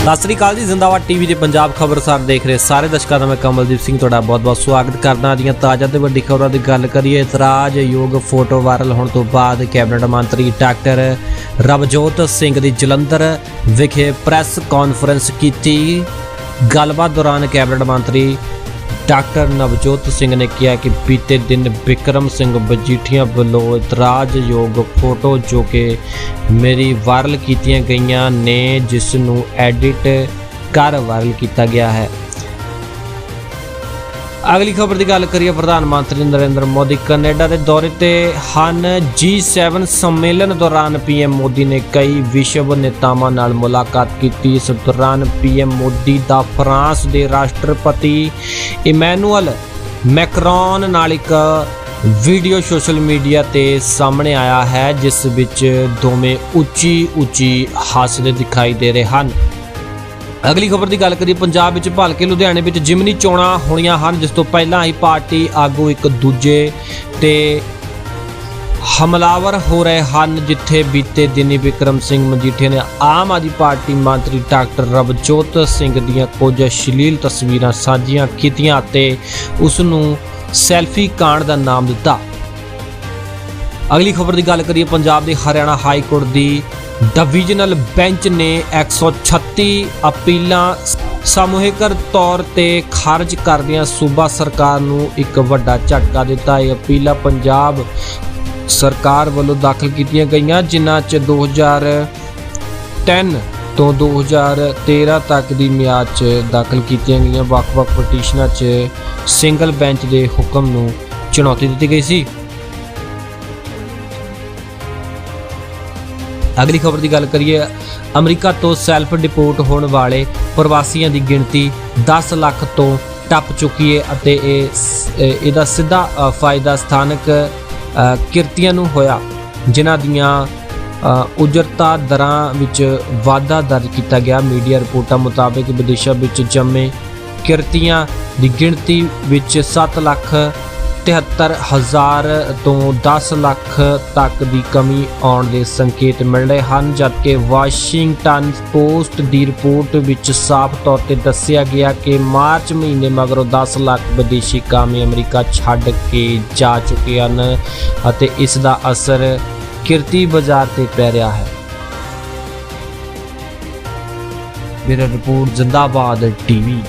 ਸਤਿ ਸ੍ਰੀ ਅਕਾਲ ਜੀ, ਜ਼ਿੰਦਾਬਾਦ ਟੀਵੀ ਦੇ ਪੰਜਾਬ ਖਬਰਸਾਰ ਦੇਖ ਰਹੇ ਸਾਰੇ ਦਰਸ਼ਕਾਂ ਦਾ ਮੈਂ ਕਮਲਦੀਪ ਸਿੰਘ ਤੁਹਾਡਾ ਬਹੁਤ-ਬਹੁਤ ਸਵਾਗਤ ਕਰਦਾ ਦੀਆਂ ਤਾਜ਼ਾ ਤੇ ਵੱਡੀ ਖਬਰਾਂ ਦੀ ਗੱਲ ਕਰੀਏ ਇਤਰਾਜ਼ਯੋਗ ਫੋਟੋ ਵਾਇਰਲ ਹੋਣ ਤੋਂ ਬਾਅਦ ਕੈਬਨਿਟ ਮੰਤਰੀ ਡਾਕਟਰ ਰਵਜੋਤ ਸਿੰਘ ਦੀ ਜਲੰਧਰ ਵਿਖੇ ਪ੍ਰੈਸ ਕਾਨਫਰੰਸ ਕੀਤੀ। ਗੱਲਬਾਤ ਦੌਰਾਨ ਕੈਬਨਿਟ ਮੰਤਰੀ ਡਾਕਟਰ ਨਵਜੋਤ ਸਿੰਘ ਨੇ ਕਿਹਾ ਕਿ ਬੀਤੇ ਦਿਨ ਵਿਕਰਮ ਸਿੰਘ ਬਜੀਠੀਆਂ ਵੱਲੋਂ ਇਤਰਾਜ਼ਯੋਗ ਫੋਟੋ ਜੋ ਕਿ ਮੇਰੀ ਵਾਇਰਲ ਕੀਤੀਆਂ ਗਈਆਂ ਨੇ, ਜਿਸ ਨੂੰ ਐਡਿਟ ਕਰ ਵਾਇਰਲ ਕੀਤਾ ਗਿਆ ਹੈ। ਅਗਲੀ ਖਬਰ ਦੀ ਗੱਲ ਕਰੀਏ, ਪ੍ਰਧਾਨ ਮੰਤਰੀ ਨਰਿੰਦਰ ਮੋਦੀ ਕੈਨੇਡਾ ਦੇ ਦੌਰੇ ਤੇ ਹਨ। G7 ਸੰਮੇਲਨ ਦੌਰਾਨ ਪੀਐਮ ਮੋਦੀ ਨੇ ਕਈ ਵਿਸ਼ਵ ਨੇਤਾਵਾਂ ਨਾਲ ਮੁਲਾਕਾਤ ਕੀਤੀ। ਇਸ ਦੌਰਾਨ ਪੀਐਮ ਮੋਦੀ ਦਾ ਫਰਾਂਸ ਦੇ ਰਾਸ਼ਟਰਪਤੀ ਇਮੈਨੂਅਲ ਮੈਕਰੋਨ ਨਾਲ ਇੱਕ ਵੀਡੀਓ ਸੋਸ਼ਲ ਮੀਡੀਆ ਤੇ ਸਾਹਮਣੇ ਆਇਆ ਹੈ, ਜਿਸ ਵਿੱਚ ਦੋਵੇਂ ਉੱਚੀ ਉੱਚੀ ਹੱਸਦੇ ਦਿਖਾਈ ਦੇ ਰਹੇ ਹਨ। ਅਗਲੀ ਖਬਰ ਦੀ ਗੱਲ ਕਰੀਏ, ਪੰਜਾਬ ਵਿੱਚ ਭਲਕੇ ਲੁਧਿਆਣੇ ਵਿੱਚ ਜਿਮਨੀ ਚੋਣਾਂ ਹੋਣੀਆਂ ਹਨ, ਜਿਸ ਤੋਂ ਪਹਿਲਾਂ ਹੀ ਪਾਰਟੀ ਆਗੂ ਇੱਕ ਦੂਜੇ ਤੇ ਹਮਲਾਵਰ ਹੋ ਰਹੇ ਹਨ, ਜਿੱਥੇ ਬੀਤੇ ਦਿਨੀ ਵਿਕਰਮ ਸਿੰਘ ਮਜੀਠੀਆ ਨੇ ਆਮ ਆਦਮੀ ਪਾਰਟੀ ਮੰਤਰੀ ਡਾਕਟਰ ਰਵਜੋਤ ਸਿੰਘ ਦੀਆਂ ਕੁਝ ਅਸ਼ਲੀਲ ਤਸਵੀਰਾਂ ਸਾਂਝੀਆਂ ਕੀਤੀਆਂ ਅਤੇ ਉਸ ਨੂੰ ਸੈਲਫੀ ਕਾਂਡ ਦਾ ਨਾਮ ਦਿੱਤਾ। ਅਗਲੀ ਖਬਰ ਦੀ ਗੱਲ ਕਰੀਏ, ਪੰਜਾਬ ਦੇ ਹਰਿਆਣਾ ਹਾਈ ਕੋਰਟ ਦੀ ਡਿਵੀਜ਼ਨਲ ਬੈਂਚ ਨੇ 136 ਅਪੀਲਾਂ ਸਮੂਹਿਕ ਤੌਰ ਤੇ ਖਾਰਜ ਕਰਦਿਆਂ ਸੂਬਾ ਸਰਕਾਰ ਨੂੰ ਇੱਕ ਵੱਡਾ ਝਟਕਾ ਦਿੱਤਾ। ਇਹ ਅਪੀਲਾਂ ਪੰਜਾਬ ਸਰਕਾਰ ਵੱਲੋਂ ਦਾਖਲ ਕੀਤੀਆਂ ਗਈਆਂ, ਜਿਨ੍ਹਾਂ 'ਚ 2010 ਤੋਂ 2013 ਤੱਕ ਦੀ ਮਿਆਦ 'ਚ ਦਾਖਲ ਕੀਤੀਆਂ ਗਈਆਂ। ਵੱਖ-ਵੱਖ ਪਟੀਸ਼ਨਾਂ 'ਚ ਸਿੰਗਲ ਬੈਂਚ ਦੇ ਹੁਕਮ ਨੂੰ ਚੁਣੌਤੀ ਦਿੱਤੀ ਗਈ ਸੀ। ਅਗਲੀ ਖਬਰ ਦੀ ਗੱਲ ਕਰੀਏ, ਅਮਰੀਕਾ ਤੋਂ ਸੈਲਫ ਡਿਪੋਰਟ ਹੋਣ ਵਾਲੇ ਪ੍ਰਵਾਸੀਆਂ ਦੀ ਗਿਣਤੀ 10 ਲੱਖ ਤੋਂ ਟੱਪ ਚੁੱਕੀ ਹੈ ਅਤੇ ਇਹ ਇਹਦਾ ਸਿੱਧਾ ਫਾਇਦਾ ਸਥਾਨਕ ਕਿਰਤੀਆਂ ਨੂੰ ਹੋਇਆ, ਜਿਨ੍ਹਾਂ ਦੀਆਂ ਉਜਰਤਾ ਦਰਾਂ ਵਿੱਚ ਵਾਧਾ ਦਰਜ ਕੀਤਾ ਗਿਆ। ਮੀਡੀਆ ਰਿਪੋਰਟਾਂ ਮੁਤਾਬਕ ਵਿਦੇਸ਼ਾਂ ਵਿੱਚ ਜੰਮੇ ਕਿਰਤੀਆਂ ਦੀ ਗਿਣਤੀ ਵਿੱਚ 7 ਲੱਖ 73 ਹਜ਼ਾਰ ਤੋਂ 10 ਲੱਖ ਤੱਕ ਦੀ ਕਮੀ ਆਉਣ ਦੇ ਸੰਕੇਤ ਮਿਲ ਰਹੇ ਹਨ, ਜਦਕਿ ਵਾਸ਼ਿੰਗਟਨ ਪੋਸਟ ਦੀ ਰਿਪੋਰਟ ਵਿੱਚ ਸਾਫ਼ ਤੌਰ ਤੇ ਦੱਸਿਆ ਗਿਆ ਕਿ ਮਾਰਚ ਮਹੀਨੇ ਮਗਰੋਂ 10 ਲੱਖ ਵਿਦੇਸ਼ੀ ਕਾਮੇ ਅਮਰੀਕਾ ਛੱਡ ਕੇ ਜਾ ਚੁੱਕੇ ਹਨ ਅਤੇ ਇਸ ਦਾ ਅਸਰ ਕਿਰਤੀ ਬਾਜ਼ਾਰ ਤੇ ਪੈ ਰਿਹਾ ਹੈ। ਮੇਰਾ ਰਿਪੋਰਟ, ਜ਼ਿੰਦਾਬਾਦ ਟੀਵੀ।